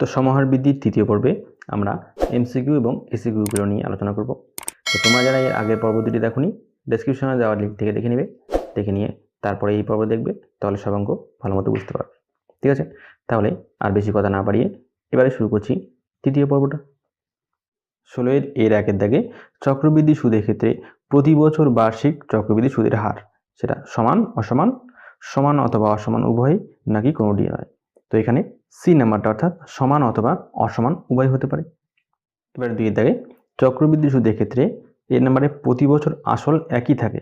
তো সমাহার বৃদ্ধির তৃতীয় পর্বে আমরা এমসিকিউ এবং এসিকিউগুলো নিয়ে আলোচনা করব। তো তোমরা যারা এর আগের পর্ব দুটি দেখোনি ডেসক্রিপশনে দেওয়ার লিঙ্ক থেকে দেখে নেবে। দেখে নিয়ে তারপরে এই পর্ব দেখবে, তাহলে সব অঙ্ক ভালো মতো বুঝতে পারবে। ঠিক আছে? তাহলে আর বেশি কথা না বাড়িয়ে এবারে শুরু করছি তৃতীয় পর্বটা। ষোলোয়ের এর একের দাগে চক্রবৃদ্ধি সুদের ক্ষেত্রে প্রতি বছর বার্ষিক চক্রবৃদ্ধি সুদের হার, সেটা সমান, অসমান, সমান অথবা অসমান উভয়ই নাকি কোনোটি নয়। তো এখানে সি নাম্বারটা অর্থাৎ সমান অথবা অসমান উভয় হতে পারে। এবার দুই দাগে চক্রবৃদ্ধি সুদের ক্ষেত্রে এ নাম্বারে প্রতি বছর আসল একই থাকে।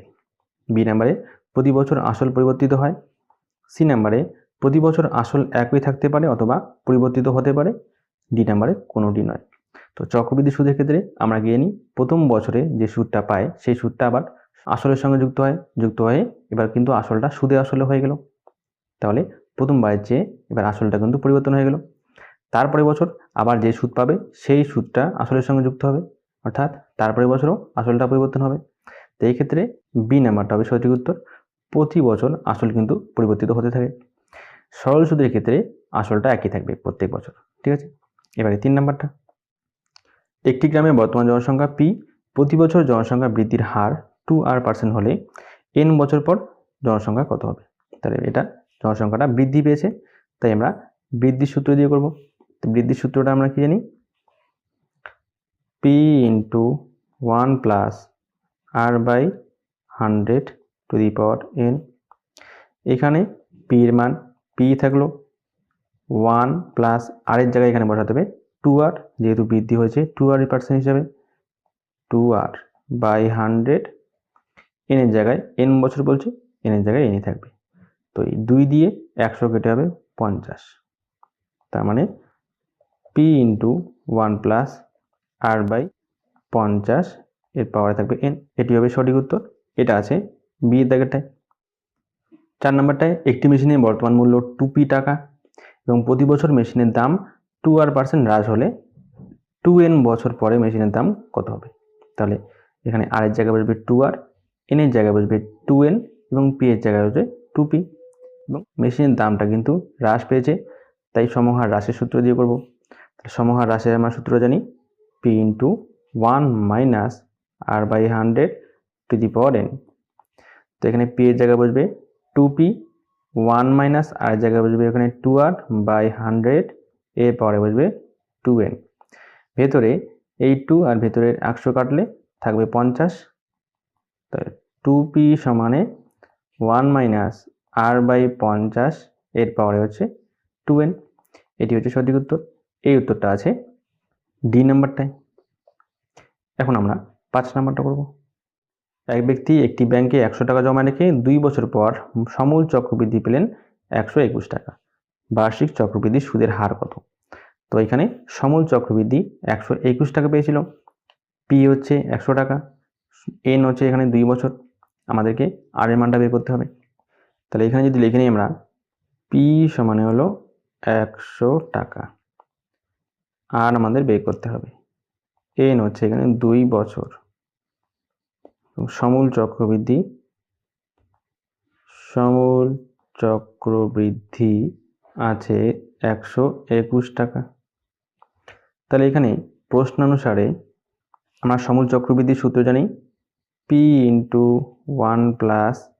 বি নাম্বারে প্রতি বছর আসল পরিবর্তিত হয়। সি নাম্বারে প্রতি বছর আসল একই থাকতে পারে অথবা পরিবর্তিত হতে পারে। ডি নাম্বারে কোনোটি নয়। তো চক্রবৃদ্ধি সুদের ক্ষেত্রে আমরা গিয়ে নিই, প্রথম বছরে যে সুদটা পায়, সেই সুদটা আবার আসলের সঙ্গে যুক্ত হয়, যুক্ত হয়ে এবার কিন্তু আসলটা সুদে আসলে হয়ে গেল। তাহলে প্রথমবারের চেয়ে এবার আসলটা কিন্তু পরিবর্তন হয়ে গেল। তারপরে বছর আবার যে সুদ পাবে, সেই সুদটা আসলের সঙ্গে যুক্ত হবে। অর্থাৎ তারপরে বছরও আসলটা পরিবর্তন হবে। তো এই ক্ষেত্রে বি নাম্বারটা হবে সঠিক উত্তর। প্রতি বছর আসল কিন্তু পরিবর্তিত হতে থাকে। সরল সুদের ক্ষেত্রে আসলটা একই থাকবে প্রত্যেক বছর। ঠিক আছে? এবারে তিন নাম্বারটা একটি গ্রামে বর্তমান জনসংখ্যা পি প্রতি বছর জনসংখ্যা বৃদ্ধির হার টু আর পার্সেন্ট হলে এন বছর পর জনসংখ্যা কত হবে? তাহলে এটা জনসংখ্যাটা বৃদ্ধি পেয়েছে, তাই আমরা বৃদ্ধির সূত্র দিয়ে করব। তো বৃদ্ধির সূত্রটা আমরা কি জানি? P into one plus R by hundred to the power N এখানে পি এর মান পি থাকল ওয়ান প্লাস আর এর জায়গায় এখানে বসাতে হবে টু আর যেহেতু বৃদ্ধি হয়েছে টু আর পার্সেন্ট হিসাবে। টু আর বাই হান্ড্রেড এনের জায়গায় এন বছর বলছে এনের জায়গায় এনই থাকবে। তো এই দুই দিয়ে একশো কেটে হবে পঞ্চাশ। তার মানে P into one plus R by পঞ্চাশ এর পাওয়ারে থাকবে এন এটি হবে সঠিক উত্তর। এটা আছে বি দাগেরটায়। চার নম্বরটায় একটি মেশিনের বর্তমান মূল্য টু পি টাকা এবং প্রতি বছর মেশিনের দাম টু আর পার্সেন্ট হ্রাস হলে টু এন বছর পরে মেশিনের দাম কত হবে? তাহলে এখানে আর এর জায়গায় বসবে টু আর এন এর জায়গায় বসবে টু এন এবং পি এর জায়গায় বসবে টু পি এবং মেশিনের দামটা কিন্তু হ্রাস পেয়েছে, তাই সমহার হ্রাসের সূত্র দিয়ে করব। সমহার হ্রাসের আমরা সূত্র জানি P into one minus R by hundred to the power N তো এখানে পি এর জায়গায় বসবে two P one minus R জায়গায় বসবে এখানে টু আর বাই হান্ড্রেড এর পরে বসবে টু এন ভেতরে এই টু আর ভেতরের একশো কাটলে থাকবে পঞ্চাশ, তাহলে টু পি সমানে ওয়ান মাইনাস আর বাই পঞ্চাশ, এর পাওয়ারে হচ্ছে টু এন এটি হচ্ছে সঠিক উত্তর। এই উত্তরটা আছে ডি নাম্বারটায় এখন আমরা পাঁচ নাম্বারটা করব। এক ব্যক্তি একটি ব্যাংকে একশো টাকা জমা রেখে দুই বছর পর সমূল চক্রবৃদ্ধি পেলেন একশো একুশ টাকা। বার্ষিক চক্রবৃদ্ধি সুদের হার কত? তো এখানে সমূল চক্রবৃদ্ধি একশো একুশ টাকা পেয়েছিল। পি হচ্ছে একশো টাকা। এন হচ্ছে এখানে দুই বছর। আমাদেরকে আর এর মানটা বের করতে হবে। তাহলে এখানে যদি লিখে নিই আমরা পি সমানে হলো একশো টাকা। আর আমাদের বের করতে হবে। এন হচ্ছে এখানে দুই বছর। সমূল চক্রবৃদ্ধি সমূল চক্রবৃদ্ধি আছে একশো একুশ টাকা। তাহলে এখানে প্রশ্ন অনুসারে আমরা সমূল চক্রবৃদ্ধির সূত্র জানি P into one plus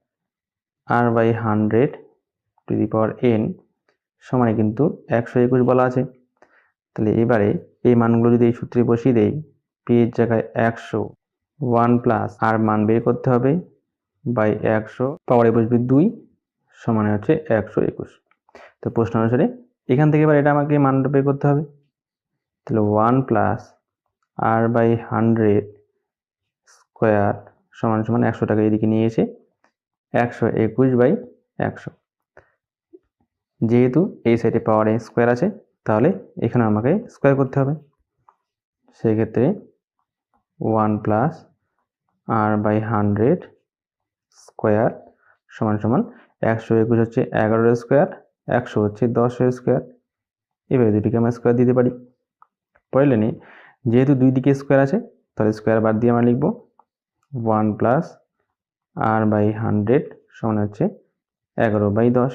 R by hundred to the power N সমানে কিন্তু একশো একুশ বলা আছে। তাহলে এবারে এই মানগুলো যদি এই সূত্রে বসিয়ে দেই পি এর জায়গায় একশো ওয়ান প্লাস আর মান বের করতে হবে বাই একশো পাওয়ারে বসবে দুই সমানে হচ্ছে একশো একুশ। তো প্রশ্ন অনুসারে এখান থেকে এবার এটা আমাকে মানটা বের করতে হবে। তাহলে one plus R by hundred square সমান সমান একশো টাকা এদিকে নিয়ে এসে একশো একুশ বাই একশো। যেহেতু এই সাইডে পাওয়ারে স্কোয়ার আছে, তাহলে এখানে আমাকে স্কোয়ার করতে হবে। সেই ক্ষেত্রে one plus R by hundred square সমান সমান একশো একুশ হচ্ছে এগারোর স্কোয়ার, একশো হচ্ছে দশের স্কোয়ার। এবারে দুটিকে আমরা স্কোয়ার দিতে পারি। পরে লেনে যেহেতু দুই দিকে স্কোয়ার আছে, তাহলে স্কোয়ার বাদ দিয়ে আমরা লিখব one plus R by hundred সমান হচ্ছে এগারো বাই দশ।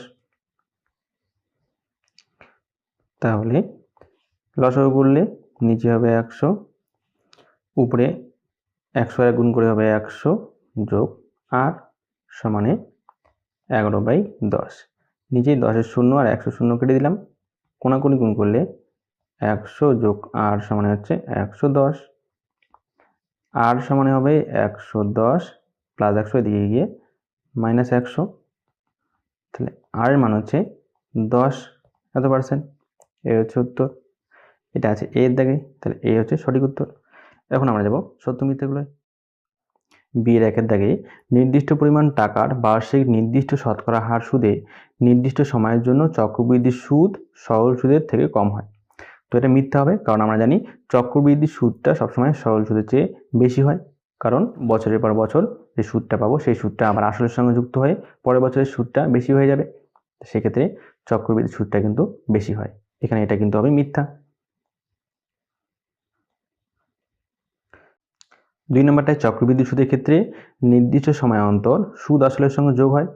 তাহলে লসাগু করলে নিচে হবে একশো, উপরে একশো আর গুণ করে হবে একশো যোগ আর সমানে এগারো বাই দশ। নিচেই দশের শূন্য আর একশো শূন্য কেটে দিলাম। কোনাকুনি গুণ করলে একশো যোগ আর সমানে হচ্ছে একশো দশ। আর সমানে হবে একশো দশ প্লাস একশো এদিকে গিয়ে মাইনাস একশো। তাহলে আর এর মান হচ্ছে দশ এত পার্সেন্ট এ হচ্ছে উত্তর। এটা আছে এর দাগে তাহলে এ হচ্ছে সঠিক উত্তর। এখন আমরা যাব সত্য মিথ্যাগুলোয় বিয়ের একের দাগে নির্দিষ্ট পরিমাণ টাকার বার্ষিক নির্দিষ্ট শতকরা হার সুদে নির্দিষ্ট সময়ের জন্য চক্রবৃদ্ধির সুদ সরল সুদের থেকে কম হয়। তো এটা মিথ্যা হবে, কারণ আমরা জানি চক্রবৃদ্ধির সুদটা সবসময় সরল সুদের চেয়ে বেশি হয়, কারণ বছরের পর বছর যে সুদটা পাবো, সেই সুদটা আবার আসলের সঙ্গে যুক্ত হয়ে পরের বছরের সুদটা বেশি হয়ে যাবে। সেক্ষেত্রে চক্রবৃদ্ধি সুদটা কিন্তু বেশি হয়। এখানে এটা কিন্তু হবে মিথ্যা। দুই নম্বরটায় চক্রবৃদ্ধি সুদের ক্ষেত্রে নির্দিষ্ট সময় অন্তর সুদ আসলের সঙ্গে যোগ হয়।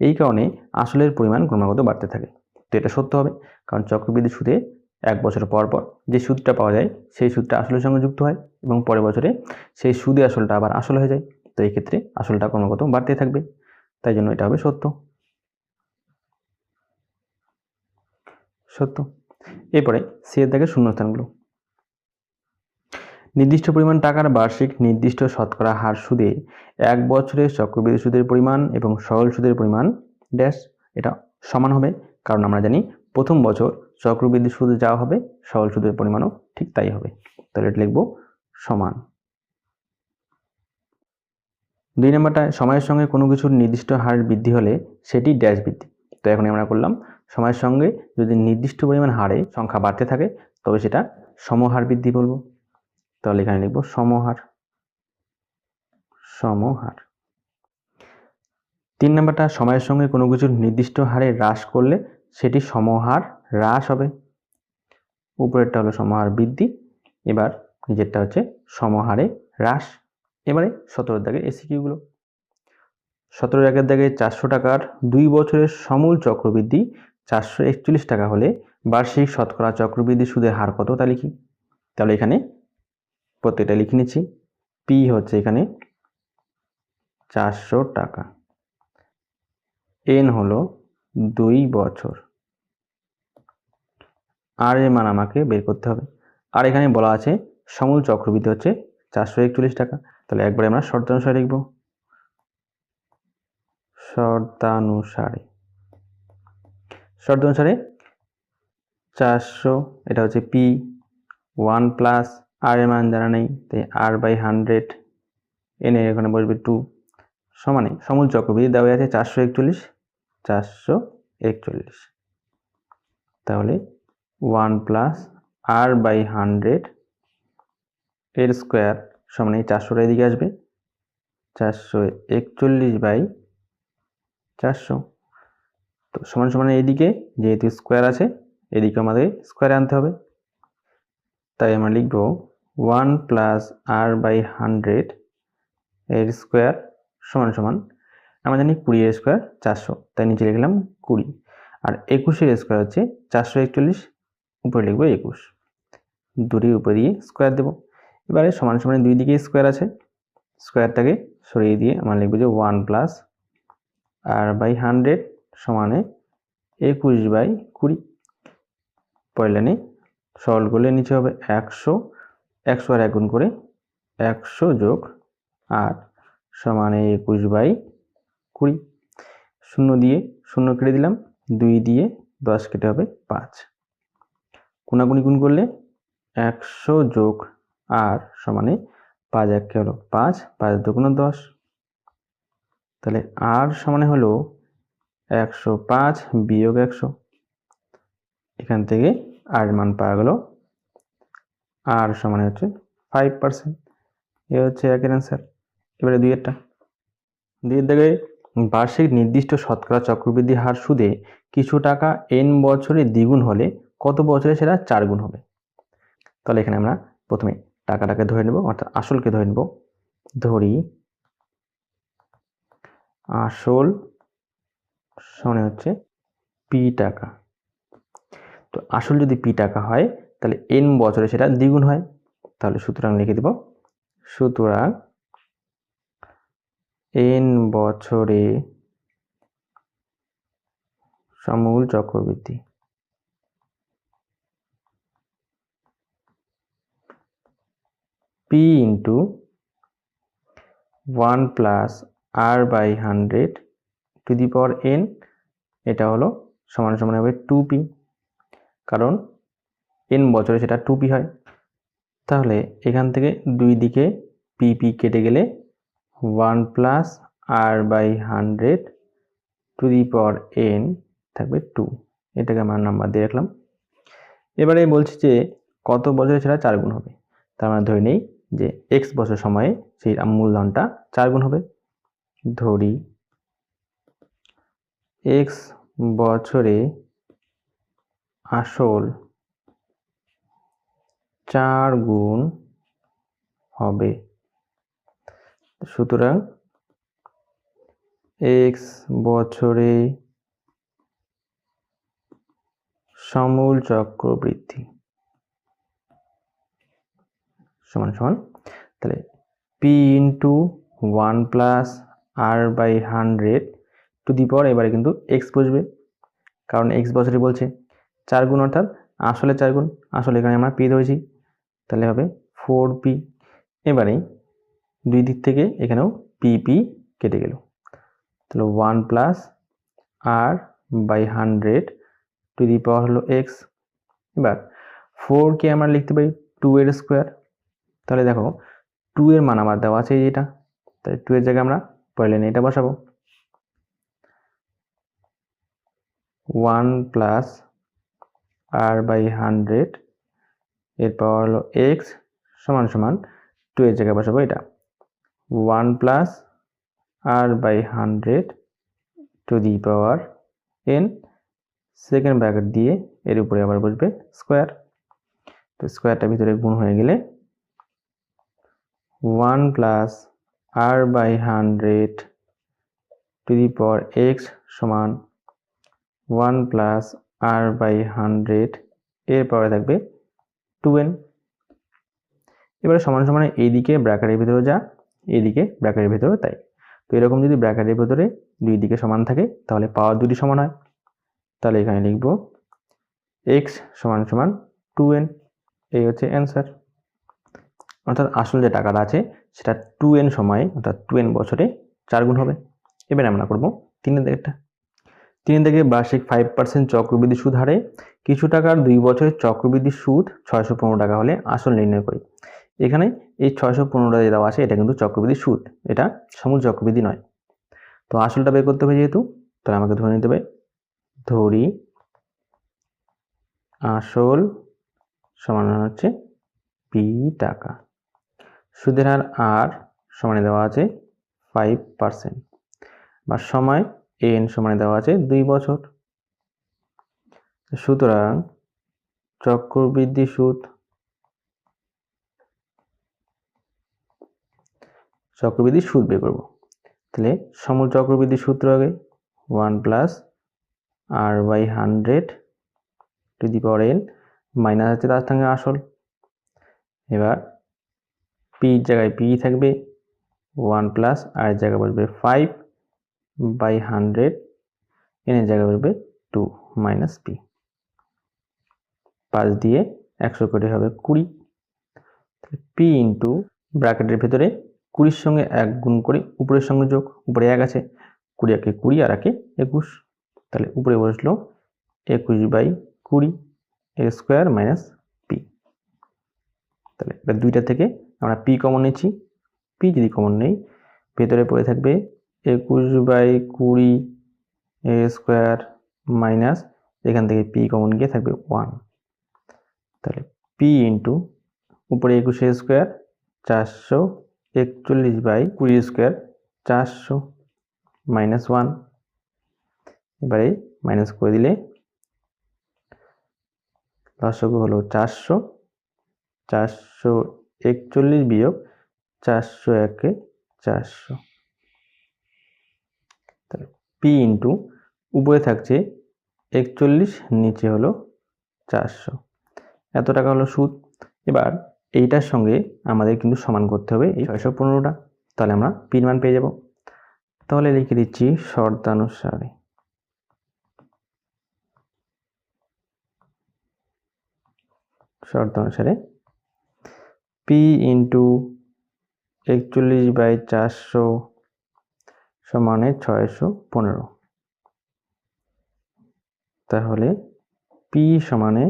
এই কারণে আসলের পরিমাণ ক্রমাগত বাড়তে থাকে। তো এটা সত্য হবে, কারণ চক্রবৃদ্ধি সুদে এক বছর পর পর যে সুদটা পাওয়া যায়, সেই সুদটা আসলের সঙ্গে যুক্ত হয় এবং পরের বছরে সেই সুদে আসলটা আবার আসল হয়ে যায়। তো এই ক্ষেত্রে আসলটা ক্রমাগত বাড়তে থাকবে। তাই জন্য এটা হবে সত্য। সত্য। এরপরে সি এর দাগের শূন্যস্থানগুলো। নির্দিষ্ট পরিমাণ টাকার বার্ষিক নির্দিষ্ট শতকরা হার সুদে এক বছরে চক্রবৃদ্ধি সুদের পরিমাণ এবং সরল সুদের পরিমাণ ড্যাশ, এটা সমান হবে। কারণ আমরা জানি প্রথম বছর চক্রবৃদ্ধি সুদে যাওয়া হবে, সরল সুদের পরিমাণও ঠিক তাই হবে। তাহলে এটা লিখব সমান। দুই নম্বরটা, সময়ের সঙ্গে কোনো কিছুর নির্দিষ্ট হার বৃদ্ধি হলে সেটি ড্যাশ বৃদ্ধি। তো এখন আমরা করলাম, সময়ের সঙ্গে যদি নির্দিষ্ট পরিমাণ হারে সংখ্যা বাড়তে থাকে, তবে সেটা সমহার বৃদ্ধি বলব। তাহলে এখানে লিখব সমহার সমহার। তিন নম্বরটা, সময়ের সঙ্গে কোনো কিছুর নির্দিষ্ট হারে হ্রাস করলে সেটি সমহার হ্রাস হবে। উপরেরটা হলো সমহার বৃদ্ধি, এবার নিজেরটা হচ্ছে সমহারে হ্রাস। এবারে সতেরোর দাগে এসিকিউগুলো সতেরো একের দাগে চারশো টাকার দুই বছরের সমূল চক্রবৃদ্ধি, চারশো একচল্লিশ টাকা হলে বার্ষিক শতকরা চক্রবৃদ্ধি সুদের হার কত তা লিখি। তাহলে এখানে প্রত্যেকটা লিখে নিচ্ছি। পি হচ্ছে এখানে চারশো টাকা। এন হলো দুই বছর। আর এর মান আমাকে বের করতে হবে। আর এখানে বলা আছে সমূল চক্রবৃদ্ধি হচ্ছে চারশো একচল্লিশ টাকা। তাহলে একবারে আমরা শর্তানুসারে লিখব। শর্তানুসারে। শর্তানুসারে চারশো, এটা হচ্ছে পি ওয়ান প্লাস আর এর মান জানা নেই, তাই আর বাই হান্ড্রেড এনে এখানে বসবে টু সমানে সমূল চক্রবৃদ্ধি দেওয়া আছে চারশো একচল্লিশ চারশো একচল্লিশ। তাহলে one plus R by hundred এর স্কোয়ার সমান এই চারশোটা এদিকে আসবে। চারশো একচল্লিশ বাই চারশো। তো সমান সমান এইদিকে যেহেতু স্কোয়ার আছে, এদিকে আমাদের স্কোয়ারে আনতে হবে। তাই আমরা লিখব one plus R by hundred এর স্কোয়ার সমান সমান, আমরা জানি কুড়ি এর স্কোয়ার চারশো, তাই নিচে লিখলাম কুড়ি। আর একুশের স্কোয়ার হচ্ছে চারশো একচল্লিশ, উপরে লিখব একুশ। দুটি উপরে দিয়ে স্কোয়ার দেবো। এবারে সমান সমান দুই দিকে স্কোয়ার আছে। স্কোয়ারটাকে সরিয়ে দিয়ে আমরা লিখব যে one plus R by hundred সমানে একুশ বাই কুড়ি। পরের নেই সরল করলে নিচে হবে একশো। একশো আর এক গুণ করে একশো যোগ আট সমানে একুশ বাই কুড়ি। শূন্য দিয়ে শূন্য কেটে দিলাম, দুই দিয়ে দশ কেটে হবে পাঁচ। কোনাকুনি গুণ করলে একশো যোগ আর সমানে পাঁচ একে হলো পাঁচ পাঁচ দুগুণ দশ। তাহলে আর সমানে হলো একশো পাঁচ বিয়োগ একশো। এখান থেকে আর মান পাওয়া গেল আর সমানে হচ্ছে ফাইভ পার্সেন্ট এ হচ্ছে একের অ্যান্সার এবারে দুইয়েরটা। দুইয়ের দিকে বার্ষিক নির্দিষ্ট শতকরা চক্রবৃদ্ধি হার সুদে কিছু টাকা এন বছরে দ্বিগুণ হলে কত বছরে সেটা চার গুণ হবে? তাহলে এখানে আমরা প্রথমে টাকাটাকে ধরে নেব, অর্থাৎ আসলকে ধরে নেব। ধরি আসল সনে হচ্ছে পি টাকা। তো আসল যদি পি টাকা হয়, তাহলে এন বছরে সেটা দ্বিগুণ হয়। তাহলে সুতরাং লিখে দেব, সুতরাং এন বছরে সমূল চক্রবৃদ্ধি। P into one plus R by hundred to the power N এটা হলো সমান সমান হবে টু পি কারণ এন বছরে সেটা টু পি হয়। তাহলে এখান থেকে দুই দিকে পি কেটে গেলে one plus R by hundred to the power N থাকবে টু এটাকে আমরা নাম্বার দিয়ে রাখলাম। এবারে বলছি যে কত বছরে সেটা চার গুণ হবে। তার মানে ধরে নেই যে এক্স বছর সময়ে সেই মূলধনটা চার গুণ হবে। ধরি এক্স বছরে আসল চার গুণ হবে। সুতরাং এক্স বছরে সমূল চক্রবৃদ্ধি সমান সমান। তাহলে P into one plus R by hundred to the power এবারে কিন্তু এক্স বসবে। কারণ এক্স বছরে বলছে চার গুণ অর্থাৎ আসলে চার গুণ, আসলে এখানে আমরা পি ধরেছি। তাহলে হবে ফোর পি এবারে দুই দিক থেকে এখানেও পি পি কেটে গেল। তাহলে one plus R by hundred to the power হলো এক্স এবার ফোরকে আমরা লিখতে পারি টু এর স্কোয়ার তাহলে দেখো টু এর মান আমার দেওয়া আছে এটা তাই টু এর জায়গায় আমরা পরের লাইনে এটা বসাবো। One plus R by hundred এর পাওয়ার হলো এক্স সমান সমান টু এর জায়গায় বসাবো এটা। One plus R by hundred to the power N second bracket দিয়ে এর উপরে আবার বসবে স্কোয়ার তো স্কোয়ারটা ভিতরে গুণ হয়ে গেলে one plus R by hundred to the power X সমান one plus R by hundred এর পরে থাকবে টু এন এবারে সমান সমান এইদিকে ব্র্যাকেটের ভিতরে যা, এইদিকে ব্র্যাকেটের ভিতরে তাই। তো এরকম যদি ব্র্যাকেটের ভিতরে দুই দিকে সমান থাকে, তাহলে পাওয়ার দুটি সমান হয়। তাহলে এখানে লিখব এক্স সমান সমান টু এন এই হচ্ছে অ্যান্সার অর্থাৎ আসল যে টাকাটা আছে, সেটা টু এন সময়ে, অর্থাৎ টু এন বছরে চার গুণ হবে। এবার আমরা করব তিনের দিকেরটা তিন থেকে বার্ষিক ফাইভ পার্সেন্ট চক্রবৃদ্ধি সুদ হারে। কিছু টাকার দুই বছরের চক্রবৃদ্ধি সুদ ছয়শো পনেরো টাকা হলে আসল নির্ণয় করি। এখানে এই ছয়শো পনেরো টাকা দেওয়া আছে, এটা কিন্তু চক্রবৃদ্ধি সুদ। এটা সমূল চক্রবৃদ্ধি নয়। তো আসলটা বের করতে হবে যেহেতু, তাহলে আমাকে ধরে নিতে হবে। ধরি আসল সমান হচ্ছে পি টাকা। সুদের হার আর সমানে দেওয়া আছে ফাইভ পার্সেন্ট বা সময় এন সমানে দেওয়া আছে দুই বছর। সুতরাং চক্রবৃদ্ধি সুদ চক্রবৃদ্ধি সুদ বের করব। তাহলে সমূল চক্রবৃদ্ধি সূত্র আগে one plus R by hundred to the power N minus আছে তার সঙ্গে আসল। এবার পি জায়গায় পি থাকবে ওয়ান প্লাস আর জায়গায় বসবে ফাইভ বাই হান্ড্রেড এনের জায়গায় বসবে টু মাইনাস পি পাঁচ দিয়ে একশো করে হবে কুড়ি। পি ইন্টু ব্র্যাকেটের ভেতরে কুড়ির সঙ্গে এক গুণ করে উপরের সঙ্গে যোগ, উপরে এক আছে, কুড়ি একে কুড়ি আর একে একুশ। তাহলে উপরে বসল একুশ বাই কুড়ি, এর স্কোয়ার মাইনাস পি তাহলে এবার দুইটা থেকে আমরা পি কমন নিচ্ছি। পি যদি কমন নেই, ভেতরে পড়ে থাকবে একুশ বাই কুড়ি এ স্কোয়ার মাইনাস, এখান থেকে পি কমন গিয়ে থাকবে ওয়ান তাহলে পি ইন্টু উপরে একুশে স্কোয়ার, চারশো একচল্লিশ বাই কুড়ি স্কোয়ার, চারশো মাইনাস ওয়ান এবারে মাইনাস করে দিলে দশক হলো চারশো চারশো একচল্লিশ বিয়োগ চারশো একে চারশো। পি ইন্টু উপরে থাকছে একচল্লিশ, নিচে হলো চারশো। এত টাকা হলো সুদ। এবার এইটার সঙ্গে আমাদের কিন্তু সমান করতে হবে এই ছয়শো পনেরোটা। তাহলে আমরা পির মান পেয়ে যাব। তাহলে লিখে দিচ্ছি শর্তানুসারে। শর্ত অনুসারে পি ইন্টু একচল্লিশ বাই চারশো সমানে ছয়শো পনেরো। তাহলে পি সমানে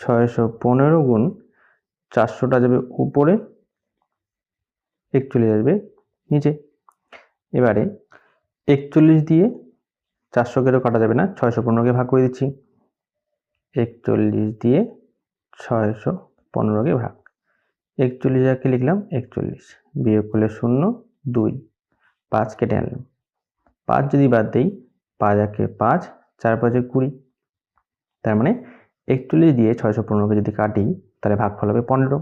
ছয়শো পনেরো গুণ চারশোটা যাবে উপরে, একচল্লিশ আসবে নিচে। এবারে একচল্লিশ দিয়ে চারশোকেও কাটা যাবে না, ছয়শো পনেরোকে ভাগ করে দিচ্ছি। একচল্লিশ দিয়ে ছয়শো পনেরোকে ভাগ। একচল্লিশ একে লিখলাম? একচল্লিশ। বিয়োগ করলে শূন্য, দুই। পাঁচ কেটে আনলাম। পাঁচ যদি বাদ দিই, পাঁচ একে পাঁচ, চার পাঁচে কুড়ি। তার মানে একচল্লিশ দিয়ে ছয়শো পনেরোকে যদি কাটি, তাহলে ভাগফল হবে পনেরো।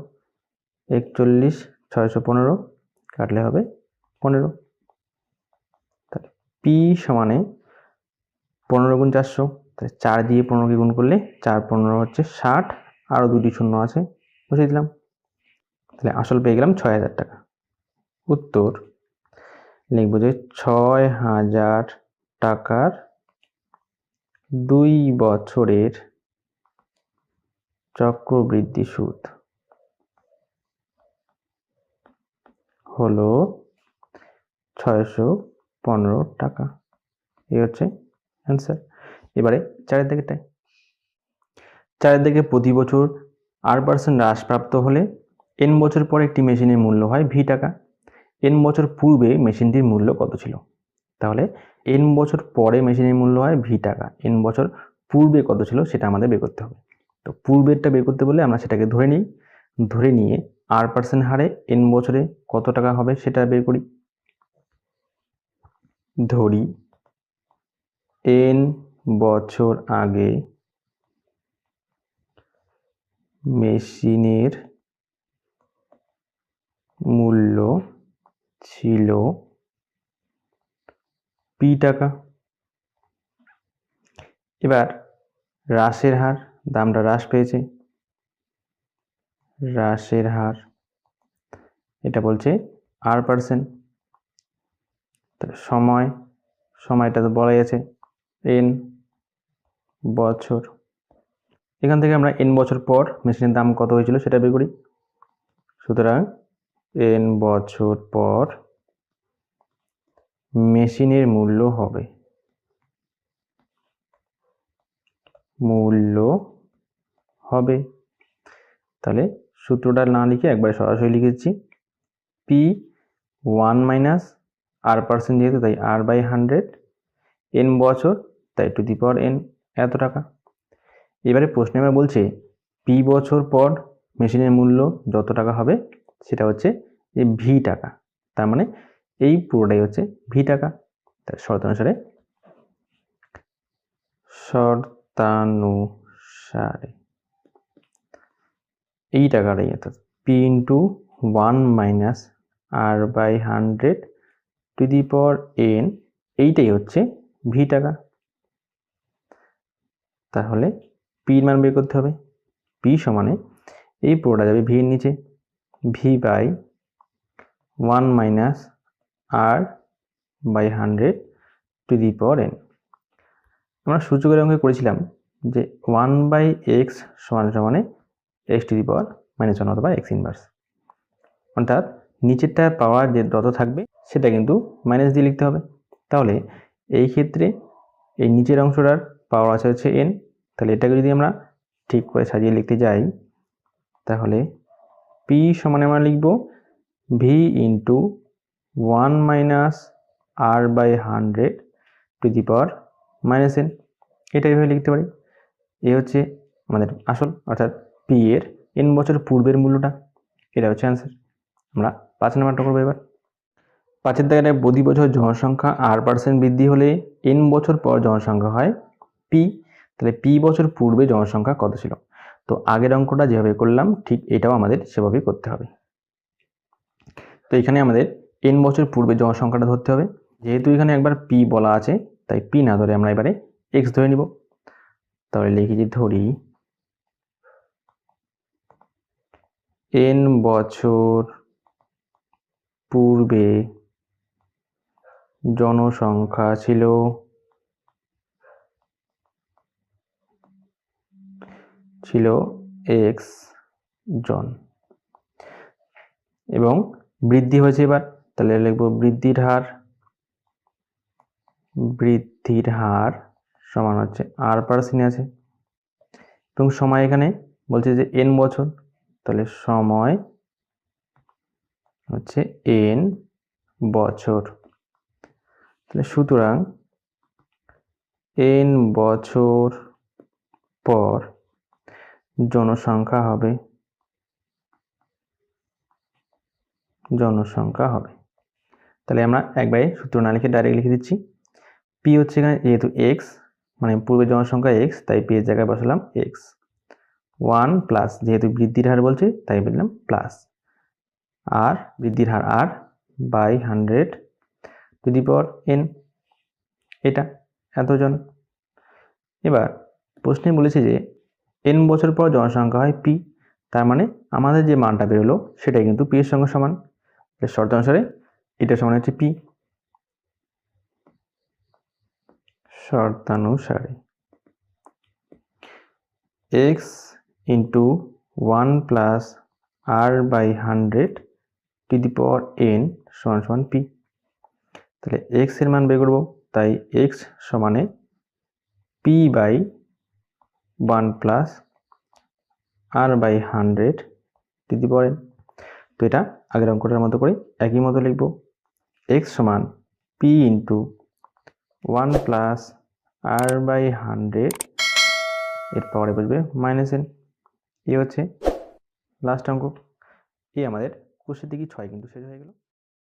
একচল্লিশ, ছয়শো পনেরো, কাটলে হবে পনেরো। তাহলে পি সমানে পনেরো গুণ চারশো। তাহলে চার দিয়ে পনেরোকে গুণ করলে চার পনেরো হচ্ছে ষাট। আরও দুটি শূন্য আছে, বসিয়ে দিলাম। তাহলে আসল পেয়ে গেলাম ছয় হাজার টাকা। উত্তর, লিখব যে ছয় হাজার টাকার দুই বছরের চক্রবৃদ্ধি সুদ হলো ছয়শো পনেরো টাকা। এই হচ্ছে অ্যান্সার এবারে চারের দিকেটায় চারের দিকে প্রতি বছর আট পার্সেন্ট হ্রাসপ্রাপ্ত হলে এন বছর পর একটি মেশিনের মূল্য হয় ভি টাকা। এন বছর পূর্বে মেশিনটির মূল্য কত ছিল? তাহলে এন বছর পরে মেশিনের মূল্য হয় ভি টাকা। এন বছর পূর্বে কত ছিল সেটা আমাদের বের করতে হবে। তো পূর্বেরটা বের করতে বললে আমরা সেটাকে ধরে নিই। ধরে নিয়ে আর পার্সেন্ট হারে এন বছরে কত টাকা হবে সেটা বের করি। ধরি এন বছর আগে মেশিনের মূল্য ছিল পি টাকা। এবার হ্রাসের হার, দামটা হ্রাস পেয়েছে। হ্রাসের হার, এটা বলছে আর পার্সেন্ট সময়, সময়টা তো বলাই আছে। এন বছর। এখান থেকে আমরা এন বছর পর মেশিনের দাম কত হয়েছিল সেটা বের করি। সুতরাং এন বছর পর মেশিনের মূল্য হবে। মূল্য হবে। তাহলে সূত্রটা না লিখে একবারে সরাসরি লিখেছি। P one minus R percent যেহেতু, তাই আর বাই হান্ড্রেড এন বছর, তাই টু দি পাওয়ার এন এত টাকা। এবারে প্রশ্নে আবার বলছে পি বছর পর মেশিনের মূল্য যত টাকা হবে? সেটা হচ্ছে যে ভি টাকা। তার মানে এই পুরোটাই হচ্ছে ভি টাকা। তার শর্ত অনুসারে শর্তানুসারে এই টাকাটাই অর্থাৎ P into one minus R by hundred to the power N এইটাই হচ্ছে ভি টাকা। তাহলে পির মান বের করতে হবে। পি সমানে এই পুরোটা যাবে ভি এর নিচে। V by one minus R by hundred to the power N আমরা সূচকের অঙ্কে করেছিলাম যে ওয়ান বাই এক্স সমান সমানে X to the power minus one অথবা এক্স ইনভার্স অর্থাৎ নিচেরটার পাওয়ার যে যত থাকবে সেটা কিন্তু মাইনাস দিয়ে লিখতে হবে। তাহলে এই ক্ষেত্রে এই নিচের অংশটার পাওয়ার আছে হচ্ছে এন তাহলে এটাকে যদি আমরা ঠিক করে সাজিয়ে লিখতে যাই, তাহলে পি সমানে আমরা লিখব V into one minus R by hundred to the power minus N এটা এইভাবে লিখতে পারি। এ হচ্ছে আমাদের আসল, অর্থাৎ পি এর এন বছর পূর্বের মূল্যটা। এটা হচ্ছে অ্যান্সার আমরা পাঁচ নাম্বারটা করব এবার। পাঁচের জায়গায় প্রতি বছর জনসংখ্যা আর পার্সেন্ট বৃদ্ধি হলে এন বছর পর জনসংখ্যা হয় পি তাহলে পি বছর পূর্বে জনসংখ্যা কত ছিল? তো আগের অঙ্কটা যেভাবে করলাম, ঠিক এটাও আমাদের সেভাবেই করতে হবে। তো এখানে আমাদের এন বছর পূর্বে জনসংখ্যাটা ধরতে হবে। যেহেতু এখানে একবার পি বলা আছে, তাই পি না ধরে আমরা এবারে এক্স ধরে নিব। তাহলে লিখি যে ধরি এন বছর পূর্বে জনসংখ্যা ছিল ছিল এক্স জন। এবং বৃদ্ধি হয়েছে এবার, তাহলে লিখব বৃদ্ধির হার বৃদ্ধির হার সমান হচ্ছে আর পার্সেন্ট আছে। এবং সময় এখানে বলছে যে এন বছর, তাহলে সময় হচ্ছে এন বছর। তাহলে সুতরাং এন বছর পর জনসংখ্যা হবে। জনসংখ্যা হবে। তাহলে আমরা একবারে সূত্র না লিখে ডাইরেক্ট লিখে দিচ্ছি। পি হচ্ছে এখানে যেহেতু এক্স মানে পূর্বের জনসংখ্যা এক্স তাই পি এর জায়গায় বসালাম এক্স ওয়ান প্লাস যেহেতু বৃদ্ধির হার বলছে, তাই বললাম প্লাস আর বৃদ্ধির হার R by hundred to the power N এটা এতজন। এবার প্রশ্নে বলেছে যে এন বছর পর জনসংখ্যা হয় পি তার মানে আমাদের যে মানটা বেরোলো সেটাই কিন্তু পি এর সঙ্গে সমান। শর্ত অনুসারে এটা সমান হচ্ছে P শর্তানুসারে X into one plus R by hundred to the power N সমান সমান পি তাহলে এক্সের মান বের করব, তাই এক্স সমানে P by one plus R by hundred to the power N তো এটা আগের অঙ্কটার মতো করে একই মতো লিখব। এক্স সমান P into one plus R by hundred, এর পাওয়ারে বসবে মাইনাস এন। এ হচ্ছে লাস্ট অঙ্ক। এ আমাদের কোষের দিকে ছয় কিন্তু শেষ হয়ে গেল।